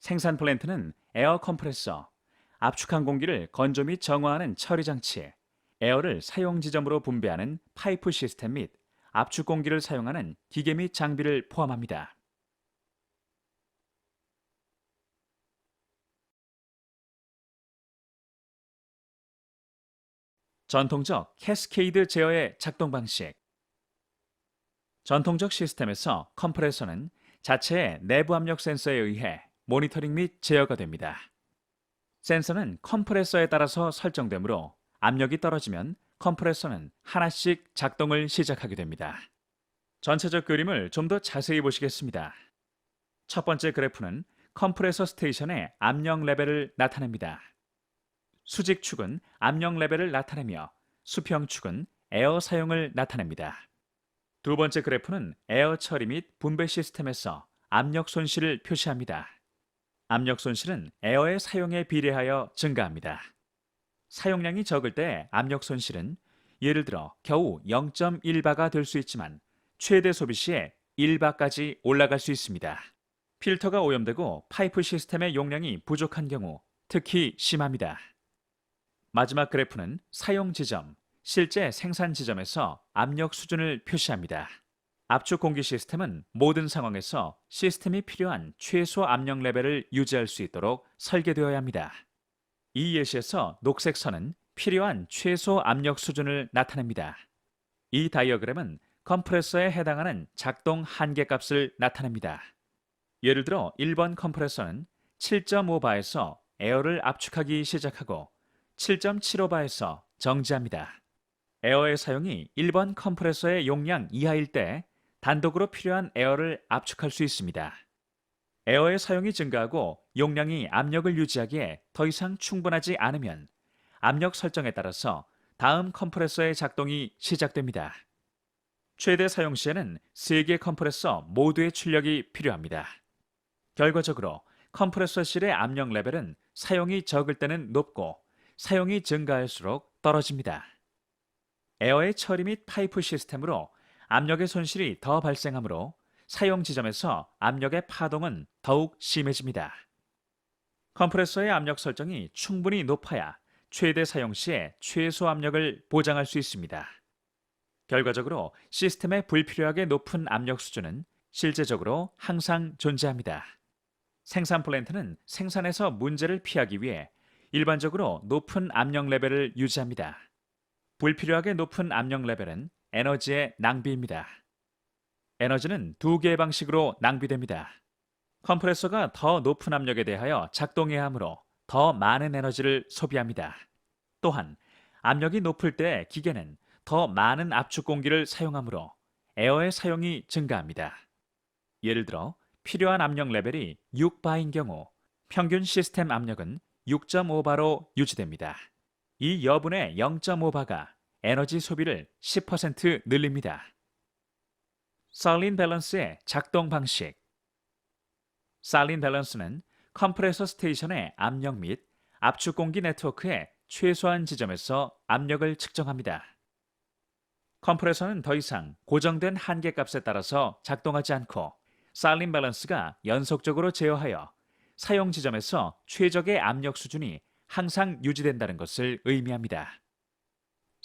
생산 플랜트는 에어 컴프레서, 압축한 공기를 건조 및 정화하는 처리 장치, 에어를 사용 지점으로 분배하는 파이프 시스템 및 압축 공기를 사용하는 기계 및 장비를 포함합니다. 전통적 캐스케이드 제어의 작동 방식. 전통적 시스템에서 컴프레서는 자체의 내부 압력 센서에 의해 모니터링 및 제어가 됩니다. 센서는 컴프레서에 따라서 설정되므로 압력이 떨어지면 컴프레서는 하나씩 작동을 시작하게 됩니다. 전체적 그림을 좀 더 자세히 보시겠습니다. 첫 번째 그래프는 컴프레서 스테이션의 압력 레벨을 나타냅니다. 수직축은 압력 레벨을 나타내며 수평축은 에어 사용을 나타냅니다. 두 번째 그래프는 에어 처리 및 분배 시스템에서 압력 손실을 표시합니다. 압력 손실은 에어의 사용에 비례하여 증가합니다. 사용량이 적을 때 압력 손실은 예를 들어 겨우 0.1바가 될 수 있지만 최대 소비 시에 1바까지 올라갈 수 있습니다. 필터가 오염되고 파이프 시스템의 용량이 부족한 경우 특히 심합니다. 마지막 그래프는 사용 지점, 실제 생산 지점에서 압력 수준을 표시합니다. 압축 공기 시스템은 모든 상황에서 시스템이 필요한 최소 압력 레벨을 유지할 수 있도록 설계되어야 합니다. 이 예시에서 녹색 선은 필요한 최소 압력 수준을 나타냅니다. 이 다이어그램은 컴프레서에 해당하는 작동 한계 값을 나타냅니다. 예를 들어 1번 컴프레서는 7.5바에서 에어를 압축하기 시작하고 7.75바에서 정지합니다. 에어의 사용이 1번 컴프레서의 용량 이하일 때 단독으로 필요한 에어를 압축할 수 있습니다. 에어의 사용이 증가하고 용량이 압력을 유지하기에 더 이상 충분하지 않으면 압력 설정에 따라서 다음 컴프레서의 작동이 시작됩니다. 최대 사용 시에는 3개 컴프레서 모두의 출력이 필요합니다. 결과적으로 컴프레서 실의 압력 레벨은 사용이 적을 때는 높고 사용이 증가할수록 떨어집니다. 에어의 처리 및 파이프 시스템으로 압력의 손실이 더 발생하므로 사용 지점에서 압력의 파동은 더욱 심해집니다. 컴프레서의 압력 설정이 충분히 높아야 최대 사용 시에 최소 압력을 보장할 수 있습니다. 결과적으로 시스템의 불필요하게 높은 압력 수준은 실제적으로 항상 존재합니다. 생산 플랜트는 생산에서 문제를 피하기 위해 일반적으로 높은 압력 레벨을 유지합니다. 불필요하게 높은 압력 레벨은 에너지의 낭비입니다. 에너지는 두 개의 방식으로 낭비됩니다. 컴프레서가 더 높은 압력에 대하여 작동해야 하므로 더 많은 에너지를 소비합니다. 또한 압력이 높을 때 기계는 더 많은 압축 공기를 사용하므로 에어의 사용이 증가합니다. 예를 들어 필요한 압력 레벨이 6바인 경우 평균 시스템 압력은 6.5바로 유지됩니다. 이 여분의 0.5바가 에너지 소비를 10% 늘립니다. 살린 밸런스의 작동 방식 살린 밸런스는 컴프레서 스테이션의 압력 및 압축 공기 네트워크의 최소한 지점에서 압력을 측정합니다. 컴프레서는 더 이상 고정된 한계 값에 따라서 작동하지 않고 살린 밸런스가 연속적으로 제어하여 사용 지점에서 최적의 압력 수준이 항상 유지된다는 것을 의미합니다.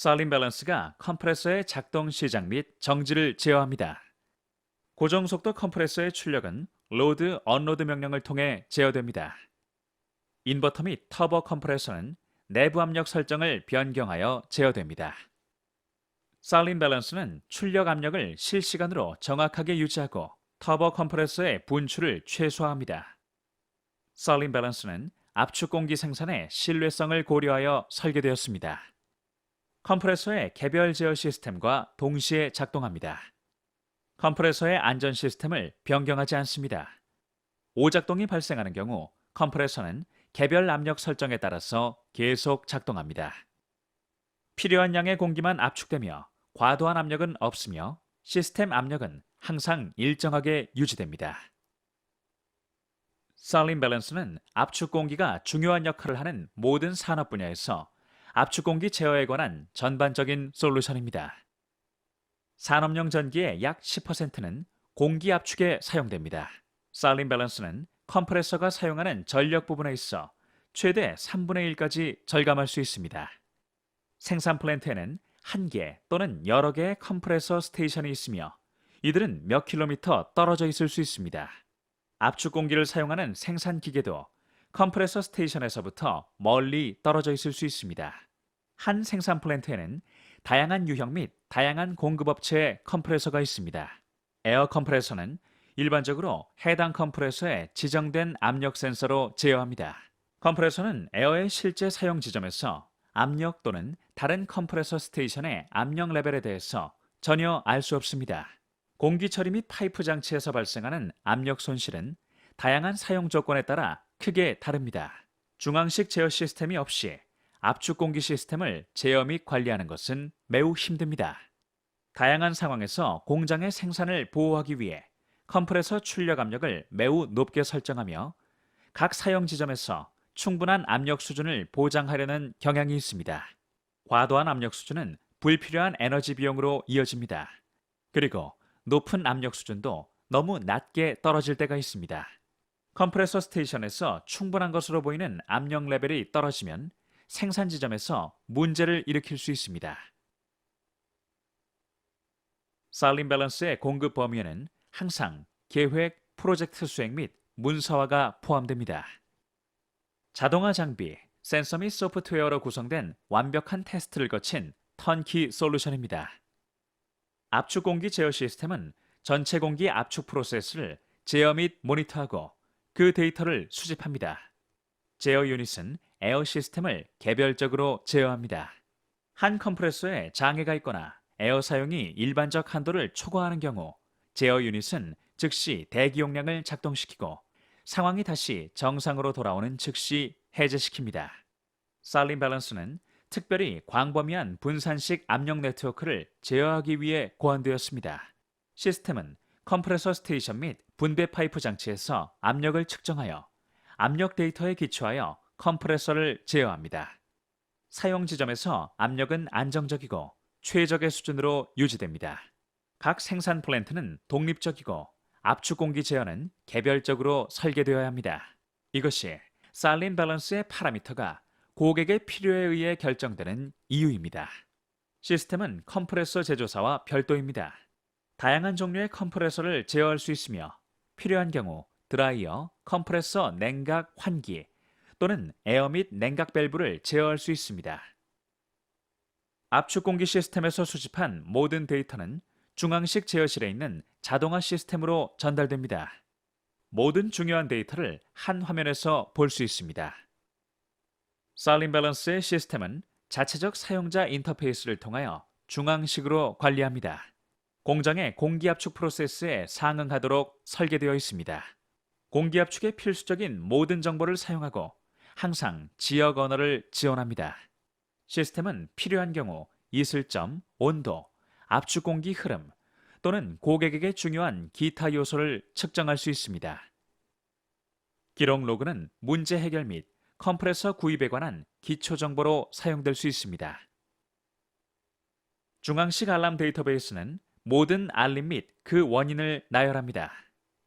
살린 밸런스가 컴프레서의 작동 시작 및 정지를 제어합니다. 고정 속도 컴프레서의 출력은 로드 언로드 명령을 통해 제어됩니다. 인버터 및 터보 컴프레서는 내부 압력 설정을 변경하여 제어됩니다. 살린 밸런스는 출력 압력을 실시간으로 정확하게 유지하고 터보 컴프레서의 분출을 최소화합니다. 살린 밸런스는 압축 공기 생산의 신뢰성을 고려하여 설계되었습니다. 컴프레서의 개별 제어 시스템과 동시에 작동합니다. 컴프레서의 안전 시스템을 변경하지 않습니다. 오작동이 발생하는 경우 컴프레서는 개별 압력 설정에 따라서 계속 작동합니다. 필요한 양의 공기만 압축되며 과도한 압력은 없으며 시스템 압력은 항상 일정하게 유지됩니다. 살린 밸런스는 압축 공기가 중요한 역할을 하는 모든 산업 분야에서 압축 공기 제어에 관한 전반적인 솔루션입니다. 산업용 전기의 약 10%는 공기 압축에 사용됩니다. 살린 밸런스는 컴프레서가 사용하는 전력 부분에 있어 최대 3분의 1까지 절감할 수 있습니다. 생산 플랜트에는 한 개 또는 여러 개의 컴프레서 스테이션이 있으며 이들은 몇 킬로미터 떨어져 있을 수 있습니다. 압축 공기를 사용하는 생산 기계도 컴프레서 스테이션에서부터 멀리 떨어져 있을 수 있습니다. 한 생산 플랜트에는 다양한 유형 및 다양한 공급업체의 컴프레서가 있습니다. 에어 컴프레서는 일반적으로 해당 컴프레서에 지정된 압력 센서로 제어합니다. 컴프레서는 에어의 실제 사용 지점에서 압력 또는 다른 컴프레서 스테이션의 압력 레벨에 대해서 전혀 알 수 없습니다. 공기 처리 및 파이프 장치에서 발생하는 압력 손실은 다양한 사용 조건에 따라 크게 다릅니다. 중앙식 제어 시스템이 없이 압축 공기 시스템을 제어 및 관리하는 것은 매우 힘듭니다. 다양한 상황에서 공장의 생산을 보호하기 위해 컴프레서 출력 압력을 매우 높게 설정하며 각 사용 지점에서 충분한 압력 수준을 보장하려는 경향이 있습니다. 과도한 압력 수준은 불필요한 에너지 비용으로 이어집니다. 그리고 높은 압력 수준도 너무 낮게 떨어질 때가 있습니다. 컴프레서 스테이션에서 충분한 것으로 보이는 압력 레벨이 떨어지면 생산 지점에서 문제를 일으킬 수 있습니다. 살림 밸런스의 공급 범위에는 항상 계획, 프로젝트 수행 및 문서화가 포함됩니다. 자동화 장비, 센서 및 소프트웨어로 구성된 완벽한 테스트를 거친 턴키 솔루션입니다. 압축 공기 제어 시스템은 전체 공기 압축 프로세스를 제어 및 모니터하고 그 데이터를 수집합니다. 제어 유닛은 에어 시스템을 개별적으로 제어합니다. 한 컴프레서에 장애가 있거나 에어 사용이 일반적 한도를 초과하는 경우 제어 유닛은 즉시 대기 용량을 작동시키고 상황이 다시 정상으로 돌아오는 즉시 해제시킵니다. 살림 밸런스는 특별히 광범위한 분산식 압력 네트워크를 제어하기 위해 고안되었습니다. 시스템은 컴프레서 스테이션 및 분배 파이프 장치에서 압력을 측정하여 압력 데이터에 기초하여 컴프레서를 제어합니다. 사용 지점에서 압력은 안정적이고 최적의 수준으로 유지됩니다. 각 생산 플랜트는 독립적이고 압축 공기 제어는 개별적으로 설계되어야 합니다. 이것이 살린 밸런스의 파라미터가 고객의 필요에 의해 결정되는 이유입니다. 시스템은 컴프레서 제조사와 별도입니다. 다양한 종류의 컴프레서를 제어할 수 있으며 필요한 경우 드라이어, 컴프레서 냉각 환기 또는 에어 및 냉각 밸브를 제어할 수 있습니다. 압축 공기 시스템에서 수집한 모든 데이터는 중앙식 제어실에 있는 자동화 시스템으로 전달됩니다. 모든 중요한 데이터를 한 화면에서 볼 수 있습니다. 살림 밸런스의 시스템은 자체적 사용자 인터페이스를 통하여 중앙식으로 관리합니다. 공장의 공기압축 프로세스에 상응하도록 설계되어 있습니다. 공기압축의 필수적인 모든 정보를 사용하고 항상 지역 언어를 지원합니다. 시스템은 필요한 경우 이슬점, 온도, 압축 공기 흐름 또는 고객에게 중요한 기타 요소를 측정할 수 있습니다. 기록 로그는 문제 해결 및 컴프레서 구입에 관한 기초 정보로 사용될 수 있습니다. 중앙식 알람 데이터베이스는 모든 알림 및 그 원인을 나열합니다.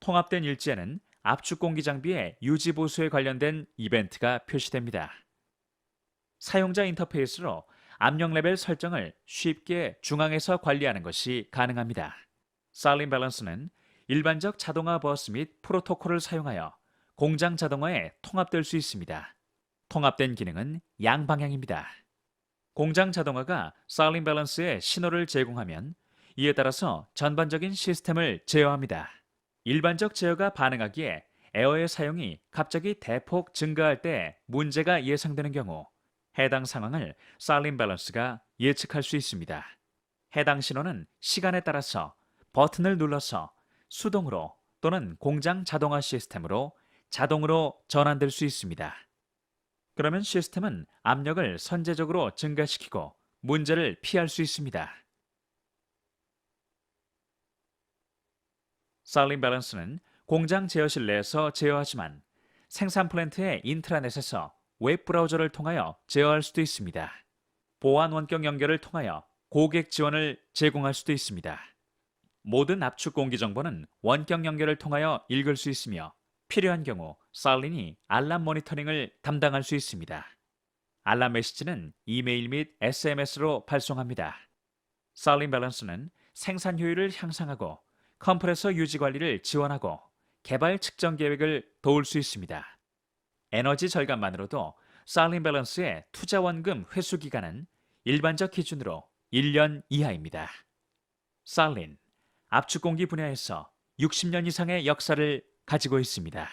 통합된 일지에는 압축 공기 장비의 유지 보수에 관련된 이벤트가 표시됩니다. 사용자 인터페이스로 압력 레벨 설정을 쉽게 중앙에서 관리하는 것이 가능합니다. 살림 밸런스는 일반적 자동화 버스 및 프로토콜을 사용하여 공장 자동화에 통합될 수 있습니다. 통합된 기능은 양방향입니다. 공장 자동화가 살림 밸런스에 신호를 제공하면 이에 따라서 전반적인 시스템을 제어합니다. 일반적 제어가 반응하기에 에어의 사용이 갑자기 대폭 증가할 때 문제가 예상되는 경우 해당 상황을 살림 밸런스가 예측할 수 있습니다. 해당 신호는 시간에 따라서 버튼을 눌러서 수동으로 또는 공장 자동화 시스템으로 자동으로 전환될 수 있습니다. 그러면 시스템은 압력을 선제적으로 증가시키고 문제를 피할 수 있습니다. 살림 밸런스는 공장 제어실 내에서 제어하지만 생산 플랜트의 인트라넷에서 웹 브라우저를 통하여 제어할 수도 있습니다. 보안 원격 연결을 통하여 고객 지원을 제공할 수도 있습니다. 모든 압축 공기 정보는 원격 연결을 통하여 읽을 수 있으며 필요한 경우 살린이 알람 모니터링을 담당할 수 있습니다. 알람 메시지는 이메일 및 SMS로 발송합니다. 살린 밸런스는 생산 효율을 향상하고 컴프레서 유지 관리를 지원하고 개발 측정 계획을 도울 수 있습니다. 에너지 절감만으로도 살린 밸런스의 투자 원금 회수 기간은 일반적 기준으로 1년 이하입니다. 살린 압축 공기 분야에서 60년 이상의 역사를 가지고 있습니다.